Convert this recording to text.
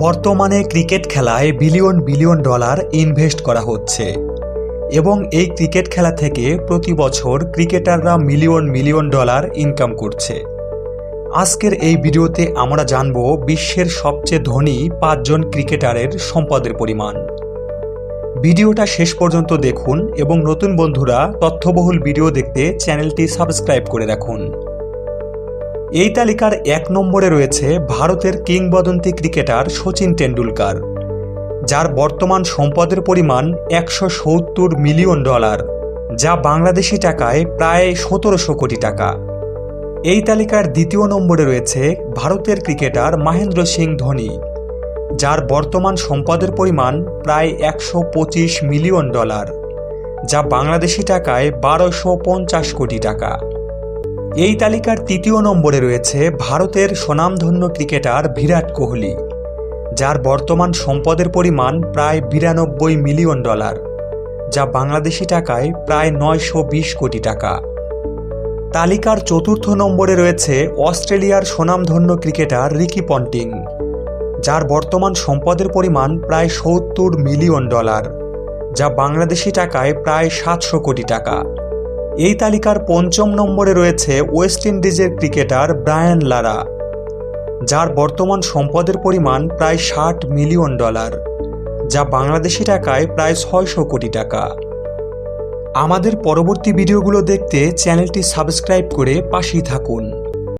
বর্তমানে ক্রিকেট খেলায় billion billion dollar invest করা হচ্ছে এবং এই ক্রিকেট খেলা থেকে প্রতি বছর ক্রিকেটাররা মিলিয়ন মিলিয়ন ডলার ইনকাম করছে। আজকের এই ভিডিওতে আমরা জানব বিশ্বের সবচেয়ে ধনী পাঁচজন ক্রিকেটারের সম্পদের পরিমাণ। ভিডিওটা শেষ পর্যন্ত দেখুন এবং নতুন বন্ধুরা তথ্যবহুল ভিডিও দেখতে চ্যানেলটি সাবস্ক্রাইব করে রাখুন। এই তালিকার এক নম্বরে রয়েছে ভারতের কিংবদন্তি ক্রিকেটার সচিন টেন্ডুলকার যার বর্তমান সম্পদের পরিমাণ একশো সত্তর মিলিয়ন ডলার, যা বাংলাদেশি টাকায় প্রায় সতেরোশো কোটি টাকা। এই তালিকার দ্বিতীয় নম্বরে রয়েছে ভারতের ক্রিকেটার মহেন্দ্র সিং ধোনি, যার বর্তমান সম্পদের পরিমাণ প্রায় একশো পঁচিশ মিলিয়ন ডলার, যা বাংলাদেশি টাকায় বারোশো পঞ্চাশ কোটি টাকা। এই তালিকার তৃতীয় নম্বরে রয়েছে ভারতের স্বনামধন্য ক্রিকেটার বিরাট কোহলি, যার বর্তমান সম্পদের পরিমাণ প্রায় বিরানব্বই মিলিয়ন ডলার, যা বাংলাদেশি টাকায় প্রায় নয়শো বিশ কোটি টাকা। তালিকার চতুর্থ নম্বরে রয়েছে অস্ট্রেলিয়ার স্বনামধন্য ক্রিকেটার রিকি পন্টিং, যার বর্তমান সম্পদের পরিমাণ প্রায় সত্তর মিলিয়ন ডলার, যা বাংলাদেশি টাকায় প্রায় সাতশো কোটি টাকা। এই তালিকার পঞ্চম নম্বরে রয়েছে ওয়েস্ট ইন্ডিজের ক্রিকেটার ব্রায়ান লারা, যার বর্তমান সম্পদের পরিমাণ প্রায় ষাট মিলিয়ন ডলার, যা বাংলাদেশি টাকায় প্রায় ছয়শো কোটি টাকা। আমাদের পরবর্তী ভিডিওগুলো দেখতে চ্যানেলটি সাবস্ক্রাইব করে পাশেই থাকুন।